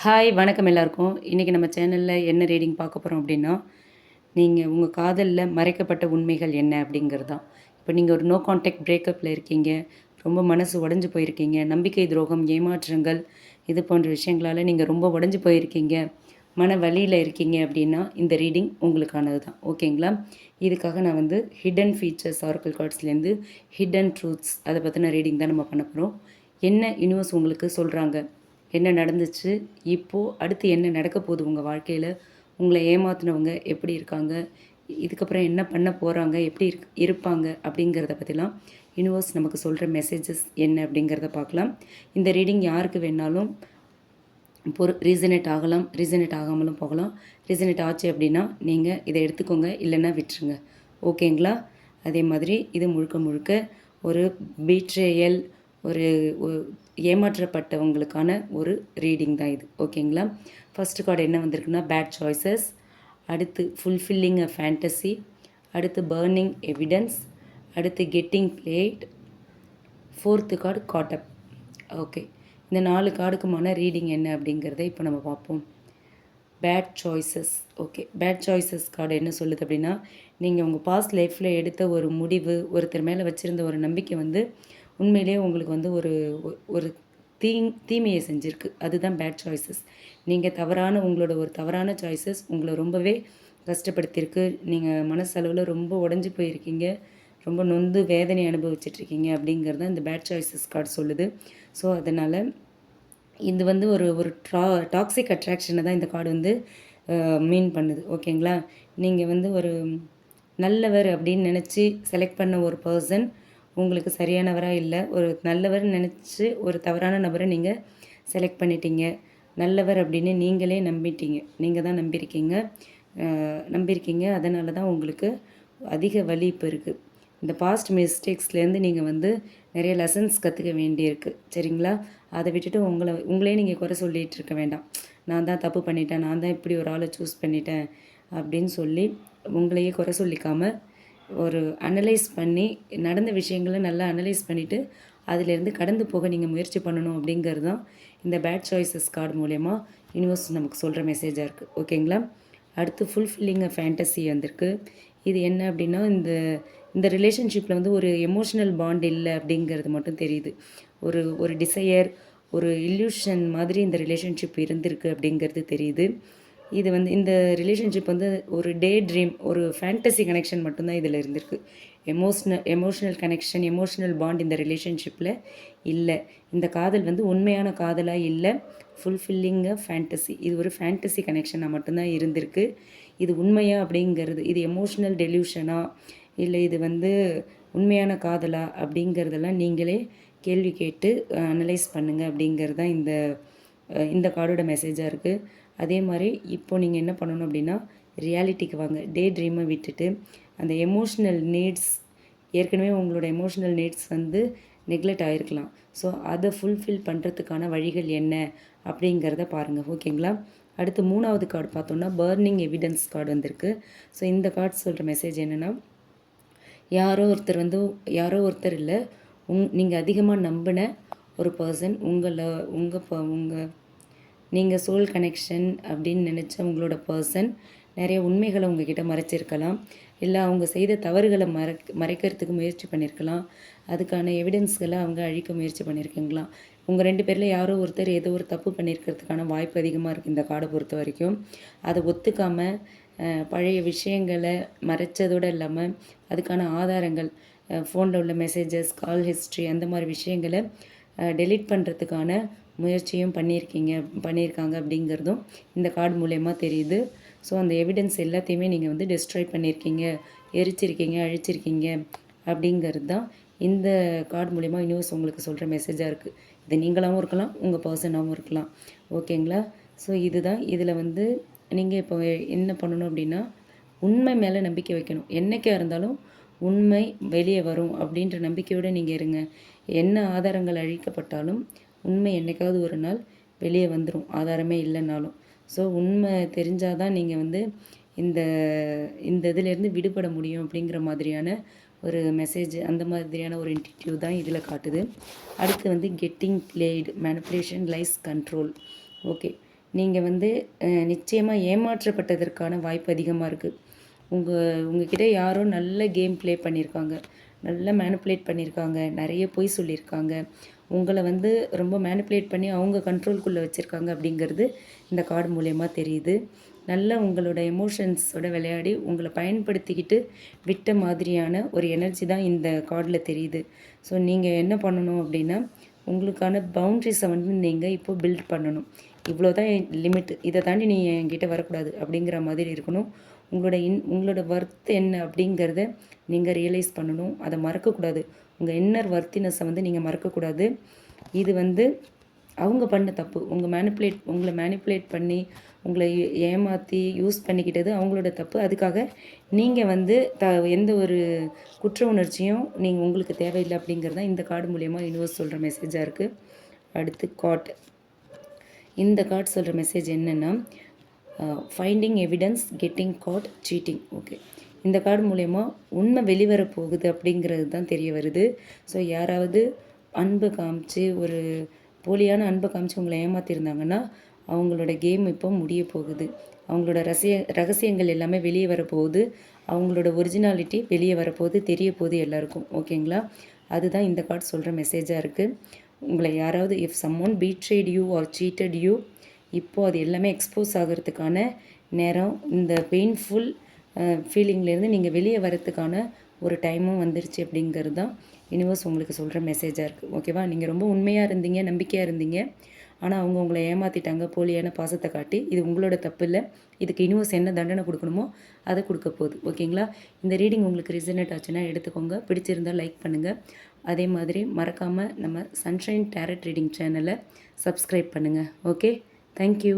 Hi வணக்கம் எல்லாருக்கும். இன்றைக்கி நம்ம சேனலில் என்ன ரீடிங் பார்க்க போகிறோம் அப்படின்னா நீங்கள் உங்கள் காதலில் மறைக்கப்பட்ட உண்மைகள் என்ன அப்படிங்கிறது தான் இப்போ நீங்கள் ஒரு நோ கான்டாக்ட் பிரேக்கப்பில் இருக்கீங்க ரொம்ப மனசு உடஞ்சி போயிருக்கீங்க நம்பிக்கை துரோகம் ஏமாற்றங்கள் இது போன்ற விஷயங்களால் நீங்கள் ரொம்ப உடஞ்சி போயிருக்கீங்க மன வழியில் இருக்கீங்க அப்படின்னா இந்த ரீடிங் உங்களுக்கானது தான் ஓகேங்களா? இதுக்காக நான் வந்து ஹிடன் ஃபீச்சர்ஸ் ஆர்க்கல் கார்ட்ஸ்லேருந்து ஹிடன் ட்ரூத்ஸ் அதை பற்றின ரீடிங் தான் நம்ம பண்ண போகிறோம் என்ன யூனிவர்ஸ் உங்களுக்கு சொல்கிறாங்க என்ன நடந்துச்சு? இப்போது அடுத்து என்ன நடக்க போகுது உங்கள் வாழ்க்கையில்? உங்களை ஏமாத்தினவங்க எப்படி இருக்காங்க? இதுக்கப்புறம் என்ன பண்ண போகிறாங்க எப்படி இருக் இருப்பாங்க? அப்படிங்கிறத பற்றிலாம் யூனிவர்ஸ் நமக்கு சொல்கிற மெசேஜஸ் என்ன அப்படிங்கிறத பார்க்கலாம். இந்த ரீடிங் யாருக்கு வேணாலும் பொரு ரீசனேட் ஆகலாம். ரீசனேட் ஆகாமலும் போகலாம். ரீசனேட் ஆச்சு அப்படின்னா நீங்கள் இதை எடுத்துக்கோங்க. இல்லைன்னா விட்டுருங்க. ஓகேங்களா அதே மாதிரி இது முழுக்க முழுக்க ஒரு பீட்ரேயல் ஒரு ஏமாற்றப்பட்டவங்களுக்கான ஒரு ரீடிங் தான் இது. ஓகேங்களா? ஃபர்ஸ்ட் கார்டு என்ன வந்திருக்குன்னா பேட் சாய்ஸஸ் அடுத்து ஃபுல்ஃபில்லிங் அ ஃபேண்டசி அடுத்து பர்னிங் எவிடன்ஸ் அடுத்து கெட்டிங் பிளேட் ஃபோர்த்து கார்டு காட்டப் ஓகே இந்த நாலு கார்டுக்குமான ரீடிங் என்ன அப்படிங்கிறத இப்போ நம்ம பார்ப்போம். Bad choices okay bad choices card என்ன சொல்லுது அப்படின்னா நீங்கள் உங்கள் பாஸ்ட் லைஃப்பில் எடுத்த ஒரு முடிவு ஒருத்தர் மேலே வச்சுருந்த ஒரு நம்பிக்கை வந்து உண்மையிலேயே உங்களுக்கு வந்து ஒரு ஒ- ஒரு தீ தீமையை செஞ்சுருக்கு. அதுதான் பேட் சாய்ஸஸ் நீங்கள் தவறான உங்களோட ஒரு தவறான சாய்ஸஸ் உங்களை ரொம்பவே கஷ்டப்படுத்தியிருக்கு. நீங்கள் மனசளவில் ரொம்ப உடஞ்சி போயிருக்கீங்க. ரொம்ப நொந்து வேதனை அனுபவிச்சிட்ருக்கீங்க அப்படிங்கிறது தான் இந்த பேட் சாய்ஸஸ் கார்டு சொல்லுது. ஸோ அதனால் இது வந்து ஒரு ஒரு ட்ரா டாக்ஸிக் அட்ராக்ஷனை தான் இந்த கார்டு வந்து மீன் பண்ணுது. ஓகேங்களா நீங்கள் வந்து ஒரு நல்லவர் அப்படின்னு நினச்சி செலக்ட் பண்ண ஒரு பர்சன் உங்களுக்கு சரியானவராக இல்லை ஒரு நல்லவர் நினச்சி ஒரு தவறான நபரை நீங்கள் செலக்ட் பண்ணிட்டீங்க. நல்லவர் அப்படின்னு நீங்களே நம்பிட்டீங்க. நீங்கள் தான் நம்பியிருக்கீங்க. நம்பியிருக்கீங்க. அதனால தான் உங்களுக்கு அதிக வலி இப்போ இருக்குது இந்த பாஸ்ட் மிஸ்டேக்ஸ்லேருந்து நீங்கள் வந்து நிறைய லெசன்ஸ் கற்றுக்க வேண்டியிருக்கு. சரிங்களா? அதை விட்டுட்டு உங்களை உங்களே நீங்கள் குறை சொல்லிகிட்டு இருக்க வேண்டாம். நான் தான் தப்பு பண்ணிட்டேன். நான் தான் இப்படி ஒரு ஆளை சூஸ் பண்ணிட்டேன் அப்படின்னு சொல்லி உங்களையே குறை சொல்லிக்காமல் ஒரு அனலைஸ் பண்ணி நடந்த விஷயங்களை நல்லா அனலைஸ் பண்ணிவிட்டு அதிலேருந்து கடந்து போக நீங்கள் முயற்சி பண்ணணும் அப்படிங்கிறது தான் இந்த பேட் சாய்ஸஸ் கார்டு மூலயமா யூனிவர்ஸ் நமக்கு சொல்கிற மெசேஜாக இருக்குது ஓகேங்களா அடுத்து ஃபுல்ஃபில்லிங் ஃபேண்டசி வந்திருக்கு. இது என்ன அப்படின்னா இந்த இந்த ரிலேஷன்ஷிப்பில் வந்து ஒரு எமோஷனல் பாண்ட் இல்லை அப்படிங்கிறது மட்டும் தெரியுது. ஒரு ஒரு டிசையர் ஒரு இல்யூஷன் மாதிரி இந்த ரிலேஷன்ஷிப் இருந்திருக்கு அப்படிங்கிறது தெரியுது. இது வந்து இந்த ரிலேஷன்ஷிப் வந்து ஒரு டே ட்ரீம் ஒரு ஃபேண்டசி கனெக்ஷன் மட்டும்தான் இதில் இருந்திருக்கு. Emotional emotional connection emotional bond இந்த ரிலேஷன்ஷிப்பில் இல்லை. இந்த காதல் வந்து உண்மையான காதலாக இல்லை. ஃபுல்ஃபில்லிங்காக ஃபேண்டசி இது ஒரு ஃபேண்டசி கனெக்ஷனாக மட்டும்தான் இருந்திருக்கு. இது உண்மையா அப்படிங்கிறது இது எமோஷ்னல் டெலியூஷனா இல்லை இது வந்து உண்மையான காதலா அப்படிங்கிறதெல்லாம் நீங்களே கேள்வி கேட்டு அனலைஸ் பண்ணுங்கள் அப்படிங்கிறது தான் இந்த இந்த கார்டோட மெசேஜாக இருக்குது அதே மாதிரி இப்போ நீங்கள் என்ன பண்ணணும் அப்படின்னா ரியாலிட்டிக்கு வாங்க. டே ட்ரீமை விட்டுட்டு அந்த எமோஷ்னல் நீட்ஸ் ஏற்கனவே உங்களோட எமோஷ்னல் நீட்ஸ் வந்து நெக்லெக்ட் ஆகிருக்கலாம் ஸோ அதை ஃபுல்ஃபில் பண்ணுறதுக்கான வழிகள் என்ன அப்படிங்கிறத பாருங்கள் ஓகேங்களா? அடுத்து மூணாவது கார்டு பார்த்தோம்னா பர்னிங் எவிடன்ஸ் கார்டு வந்திருக்கு. ஸோ இந்த கார்டு சொல்கிற மெசேஜ் என்னென்னா யாரோ ஒருத்தர் வந்து யாரோ ஒருத்தர் இல்லை உங் நீங்கள் அதிகமாக நம்பின ஒரு பர்சன் உங்களை உங்கள் ப உங்கள் நீங்கள் சோல் கனெக்ஷன் அப்படின்னு நினச்ச உங்களோட பர்சன் நிறைய உண்மைகளை உங்ககிட்ட மறைச்சிருக்கலாம். இல்லை அவங்க செய்த தவறுகளை மறைக் மறைக்கிறதுக்கு முயற்சி பண்ணியிருக்கலாம் அதுக்கான எவிடன்ஸ்களை அவங்க அழிக்க முயற்சி பண்ணியிருக்கீங்களாம் உங்கள் ரெண்டு பேரில் யாரோ ஒருத்தர் ஏதோ ஒரு தப்பு பண்ணியிருக்கிறதுக்கான வாய்ப்பு அதிகமாக இருக்குது இந்த கார்டை பொறுத்த வரைக்கும். அதை ஒத்துக்காமல் பழைய விஷயங்களை மறைச்சதோடு இல்லாமல் அதுக்கான ஆதாரங்கள் ஃபோனில் உள்ள மெசேஜஸ் கால் ஹிஸ்ட்ரி அந்த மாதிரி விஷயங்களை டெலீட் பண்ணுறதுக்கான முயற்சியும் பண்ணியிருக்கீங்க பண்ணியிருக்காங்க அப்படிங்கிறதும் இந்த கார்டு மூலயமா தெரியுது. ஸோ அந்த எவிடன்ஸ் எல்லாத்தையுமே நீங்கள் வந்து டிஸ்ட்ராய் பண்ணியிருக்கீங்க எரிச்சிருக்கீங்க அழிச்சிருக்கீங்க அப்படிங்கிறது தான் இந்த கார்டு மூலயமா யூனிவர்ஸ் உங்களுக்கு சொல்கிற மெசேஜாக இருக்குது இது நீங்களாகவும் இருக்கலாம் உங்கள் பர்சனாகவும் இருக்கலாம். ஓகேங்களா ஸோ இதுதான். இதில் வந்து நீங்கள் இப்போ என்ன பண்ணணும் அப்படின்னா உண்மை மேலே நம்பிக்கை வைக்கணும். என்னைக்கா இருந்தாலும் உண்மை வெளியே வரும் அப்படின்ற நம்பிக்கையோடு நீங்கள் இருங்க. என்ன ஆதாரங்கள் அழிக்கப்பட்டாலும் உண்மை என்னைக்காவது ஒரு நாள் வெளியே வந்துடும் ஆதாரமே இல்லைனாலும் ஸோ உண்மை தெரிஞ்சால் தான் நீங்கள் வந்து இந்த இந்த இதுலேருந்து விடுபட முடியும் அப்படிங்கிற மாதிரியான ஒரு மெசேஜ் அந்த மாதிரியான ஒரு இன்டிடியூ தான் இதில் காட்டுது. அடுத்து வந்து getting played manipulation lies control okay நீங்கள் வந்து நிச்சயமாக ஏமாற்றப்பட்டதற்கான வாய்ப்பு அதிகமாக இருக்குது உங்கள் உங்ககிட்ட யாரோ நல்ல கேம் ப்ளே பண்ணியிருக்காங்க நல்லா மேனிப்புலேட் பண்ணியிருக்காங்க நிறைய பொய் சொல்லியிருக்காங்க உங்களை வந்து ரொம்ப மேனிப்புலேட் பண்ணி அவங்க கண்ட்ரோல்குள்ளே வச்சுருக்காங்க அப்படிங்கிறது இந்த கார்டு மூலயமா தெரியுது. நல்லா உங்களோட எமோஷன்ஸோட விளையாடி உங்களை பயன்படுத்திக்கிட்டு விட்ட மாதிரியான ஒரு எனர்ஜி தான் இந்த கார்டில் தெரியுது. ஸோ நீங்கள் என்ன பண்ணணும் அப்படின்னா உங்களுக்கான பவுண்ட்ரிஸை வந்து நீங்கள் இப்போ பில்ட் பண்ணணும். இவ்வளோ தான் லிமிட் இதை தாண்டி நீ என்கிட்ட வரக்கூடாது அப்படிங்கிற மாதிரி இருக்கணும். உங்களோட இன் உங்களோட ஒர்த் என்ன அப்படிங்கிறத நீங்கள் ரியலைஸ் பண்ணணும். அதை மறக்கக்கூடாது. உங்கள் இன்னர் ஒர்த்தினஸை வந்து நீங்கள் மறக்கக்கூடாது. இது வந்து அவங்க பண்ண தப்பு. உங்கள் மேனிப்புலேட் உங்களை மேனிப்புலேட் பண்ணி உங்களை ஏமாற்றி யூஸ் பண்ணிக்கிட்டது அவங்களோட தப்பு. அதுக்காக நீங்கள் வந்து த எந்த ஒரு குற்ற உணர்ச்சியும் நீங்கள் உங்களுக்கு தேவையில்லை அப்படிங்கிறது தான் இந்த கார்டு மூலயமா யூனிவர்ஸ் சொல்கிற மெசேஜாக இருக்குது அடுத்து காட் இந்த கார்டு சொல்கிற மெசேஜ் என்னென்னா finding evidence getting caught cheating okay இந்த கார்டு மூலயமா உண்மை வெளிவர போகுது அப்படிங்கிறது தான் தெரிய வருது. ஸோ யாராவது அன்பு காமிச்சு ஒரு போலியான அன்பு காமிச்சு உங்களை ஏமாற்றிருந்தாங்கன்னா அவங்களோட கேம் இப்போ முடிய போகுது. அவங்களோட ரசிய ரகசியங்கள் எல்லாமே வெளியே வரப்போகுது அவங்களோட ஒரிஜினாலிட்டி வெளியே வரப்போகுது தெரிய போகுது எல்லாருக்கும். ஓகேங்களா அதுதான் இந்த கார்டு சொல்கிற மெசேஜாக இருக்குது உங்களை யாராவது if someone betrayed you or cheated you இப்போது அது எல்லாமே எக்ஸ்போஸ் ஆகிறதுக்கான நேரம். இந்த பெயின்ஃபுல் ஃபீலிங்லேருந்து நீங்கள் வெளியே வரத்துக்கான ஒரு டைமும் வந்துருச்சு அப்படிங்கிறது தான் யூனிவர்ஸ் உங்களுக்கு சொல்கிற மெசேஜாக இருக்குது ஓகேவா நீங்கள் ரொம்ப உண்மையாக இருந்தீங்க நம்பிக்கையாக இருந்தீங்க. ஆனால் அவங்க உங்களை ஏமாற்றிட்டாங்க போலியான பாசத்தை காட்டி. இது உங்களோட தப்பு இல்லை இதுக்கு யூனிவர்ஸ் என்ன தண்டனை கொடுக்கணுமோ அதை கொடுக்க போகுது. ஓகேங்களா? இந்த ரீடிங் உங்களுக்கு ரிசனேட் ஆச்சுன்னா எடுத்துக்கோங்க. பிடிச்சிருந்தால் லைக் பண்ணுங்கள் அதே மாதிரி மறக்காமல் நம்ம சன்ஷைன் டேரட் ரீடிங் சேனலை சப்ஸ்கிரைப் பண்ணுங்கள் ஓகே? Thank you